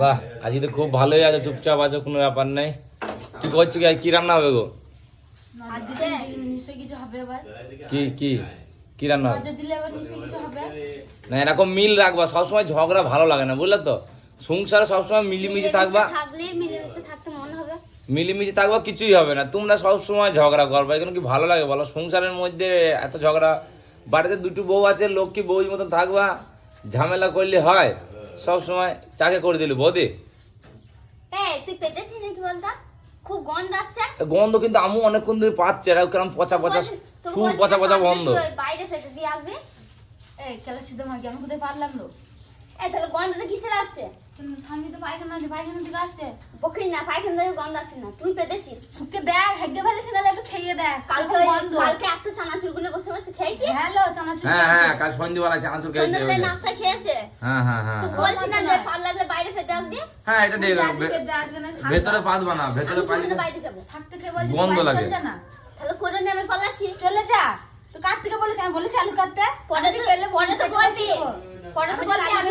বাহ আজকে তো খুব ভালোই আছে, চুপচাপ আছে, কোনো ব্যাপার নেই। কি করছ কি কি রান্না হবে গো? কি কি? কি রান্না হবে? না, এরকম মিল রাখবা, সবসময় ঝগড়া ভালো লাগে না, বুঝলে তো? সংসারে সবসময় মিলিমিশে থাকবা। থাকলে মিলেমিশে থাকতে মিলিমিশে থাকবা কিছুই হবে না। তোমরা সবসময় ঝগড়া করবা এখানে কি ভালো লাগে বলো? সংসারের মধ্যে এত ঝগড়া বাড়িতে দুটো বউ আছে লক্ষ্মী বউর মতন থাকবা ঝামেলা করলে হয় সব সময় চাকে করে দিলি বৌদি। তুই পেতেছিস নাকি বলতা? খুব গন্ধ আসছে? গন্ধ কিন্তু আমু অনেকক্ষণ ধরে পাচ্ছে এটা কেরম পচা পচা তো পচা পচা গন্ধ। বাইরে থেকে দিয়ে আসবি এই খেলা সিদ্ধ মাগি আমি কোথায় পারলাম না। এই তাহলে গন্ধটা কিসের আসছে? কিন্তু পায়খানা আছে পায়খানা থেকে আসছে বকরি না পায়খানা থেকে গন্ধ আসছে না। তুই পেতেছিস? সুখে দেখ হেগে ফেলেছে তাহলে একটু খেয়ে দেখ। কালকে কালকে ওই- বন্ধ। কালকে এত চানাচুরগুলো বসে বসে খেয়েছিস? হ্যালো চানাচুর হ্যাঁ হ্যাঁ কাল সন্ধ্যেবেলা চানাচুর খেয়েছে সন্ধ্যাবেলায় নাস্তা খেয়েছে? হ্যাঁ হ্যাঁ হ্যাঁ তো হ্যাঁ। বলছি না যে পার লাগলে বাইরে ফেতে আসবি? হ্যাঁ এটা ঠিক আছে। ভেতরে পাতবা না ভেতরে বাইরে যাব। থাকতে কে গন্ধ লাগে। তাহলে করে আমি পালাচ্ছি। চলে যা। তো কার থেকে বলেছি আমি বলেছি আলু কাটতে। পরে তো পরে তো বলছি। পরে তো বলছি আমি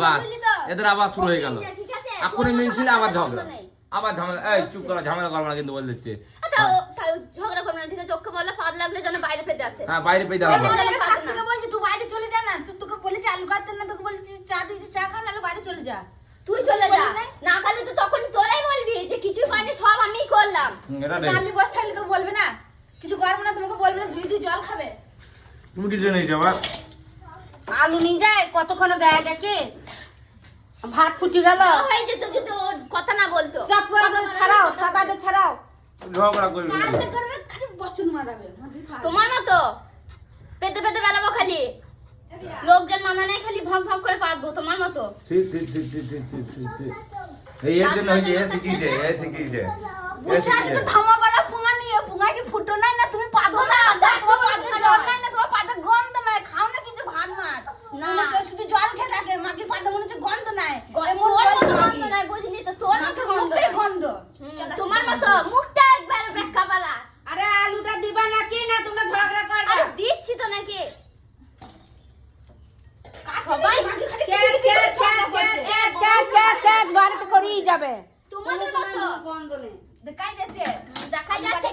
বাস এদের আবার শুরু হয়ে গেল। এখনই মিলছিল আবার ঝগড়া। আবার ঝামেলা এই চুপ করো ঝামেলা করব না কিন্তু বলে দিচ্ছে। আচ্ছা, ও- তাহলে ঝগড়া করবে না, ঠিক আছে, ওকে বললে পার লাগলে যেন বাইরে আসে। হ্যাঁ বাইরে তোকে বলছি তুই বাইরে চলে যা না তুই তোকে বলেছি আলু কাটতে না তোকে বলেছি চা দিয়েছি চা খা নাহলে বাইরে চলে যা। তুই চলে যা। না পারলে তো তখন তোরাই বলবি যে কিছুই করেনি, সব আমিই করলাম। কালি বস থাকলে তো বলবে না? কিছু করব না তোমাকে বলবে না ধুই ধুই জল খাবে। তুমি কিছু নেই যাবা আলু নিয়ে যায় কতক্ষণ দেয় দেখে? ভাত ফুটি গেল। হয়ে যেত যদি ওর কথা না বলতো। চাপ করে ছাড়াও ছাড়াও। বচন তোমার মতো? পেতে পেতে বেলাবো খালি। লোকজন মানা নেই খালি ভং ভং করে পাতবো তোমার মতো। ঠিক ঠিক ঠিক ঠিক ঠিক ঠিক ঠিক জন্য এসে কি যে এসে কি যে বুঝা তো থামা মাছ না। না শুধু জল খেয়ে থাকে। মাকে পাদে মনে হচ্ছে গন্ধ নাই। তোর মতো গন্ধ নাই, বুঝলি তো? তোর মতো নাকের গন্ধ। তোমার মতো মুখটা একবার ব্যাখ্যা পালা আরে আলুটা দিবা নাকি? না তোমরা ঝগড়া করবে। আরে দিচ্ছি তো নাকি। সবাই বাড়িতে করেই যাবে। তোমাদের মতো। গন্ধ নেই। দেখাই যাচ্ছে। দেখা যাচ্ছে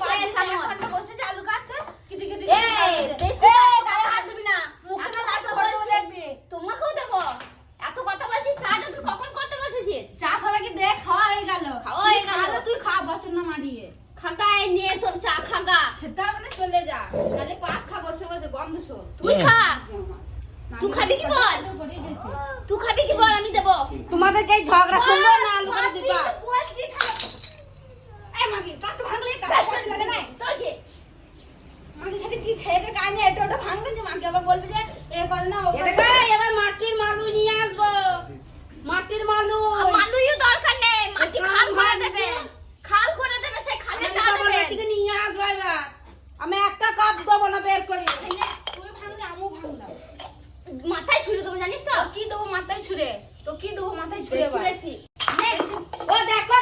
বসে যে আলু কাটতে। কিটি কিটি এই, বেশি এই, কথা গায়ে বলবি হাত দিবি না মুখে না এত লাঠি কথা করে দেবো বলছিস। দেখবি তোমাকেও দেবো এত কথা বলছিস চাটা তুই কখন করতে বসেছিস চা সবাইকে দে খাওয়া হয়ে গেল খাওয়া হয়ে তুই গেল। খাওয়ালে তুই খা বচন না মারিয়ে খাগায় নিয়ে তোর চা খাগা খেতে হবে না চলে যা তাহলে পাক খা বসে বসে গন্ধ শো তুই খা তুই খাবি কি বল তুই খাবি কি বল আমি দেবো তোমাদেরকে ঝগড়া শুনব না আলু করে দিবা। বলছি এই মাগি টাটু ভাঙলে তা ব্যাস, লাগে না তোর কি মাগি খালি কি খেয়ে দে কানে এটা ওটা ভাঙবে যে মাগি আবার বলবে যে এ কর না ও এদিকে এবার মাটির মালু নিয়ে আসব। মাটির মালু। মালুইও দরকার নেই মাটি খাল করে দেবে। খাল করে দেবে সে খালে চা আমি দেবে। এদিকে নিয়ে আসব এবার। আমি একটা কাপ দেবো না বের করি। তুই ভাঙলে আমু ভাঙলাম। মাথায় ছুড়ে দেবো জানিস তো? কি দেবো মাথায় ছুঁড়ে? তো কি দেবো মাথায় ছুঁড়ে বেশি ও দেখো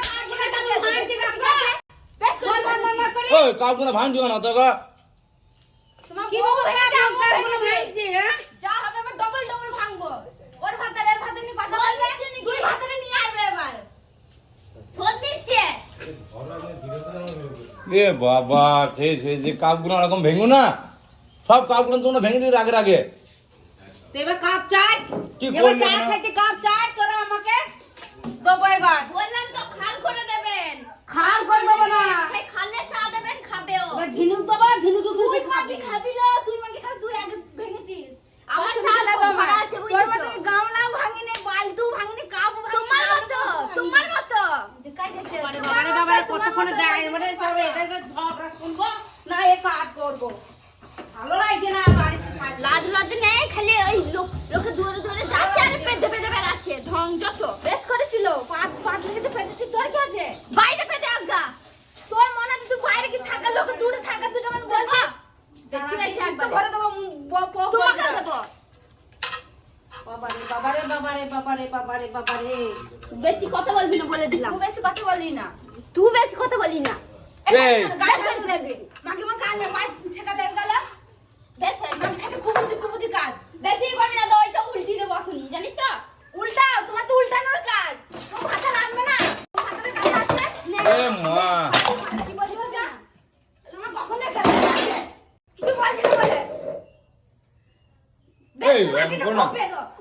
বেশ করে ওই কাকুনা ভাঙছো না তো গো তোমার কি বলব ভেঙেছে, আমু কাকুরে ভেঙেছে। মারছি হ্যাঁ? যা হবে এবার ডবল ডবল ভাঙবো। ওর ভাতের এর ভাতের নিয়ে কথা বলবে? তুই ভাতের নিয়ে আসবে এবার। শোধ দিচ্ছে। এ বাবা শেষ হয়েছে কাপগুলো ওরকম ভেঙো না সব কাপগুলো তোমরা ভেঙে দিবে আগে আগে। এবার কাপ চাইস এবার চা খাইতে কাপ চাইস তোরা আমাকে দেবো এবার। বললাম তো খাল করে দেবেন। খাল করে দেবো না। খালে চা দেবেন খাবেও। ঝিনুক দেবো ঝিনুক তুই খাবি না তুই মাকে খাবি তুই আগে ভেঙেছিস। আমার আচ্ছা, চা লাগবে আমার। আছে তোর মতো গামলা ভাঙিনি বালতু ভাঙিনি কাপ ভাঙিনি তোমার মতো তোমার মতো। কতক্ষণ দেয় মানে সব এটা ঝগড়া শুনব না এ কাজ করব। বেশি কথা বলবি না বলে দিলাম। তুই বেশি কথা বলবি না। তুই বেশি কথা বলবি না। güey. ¿eh? Bueno, no,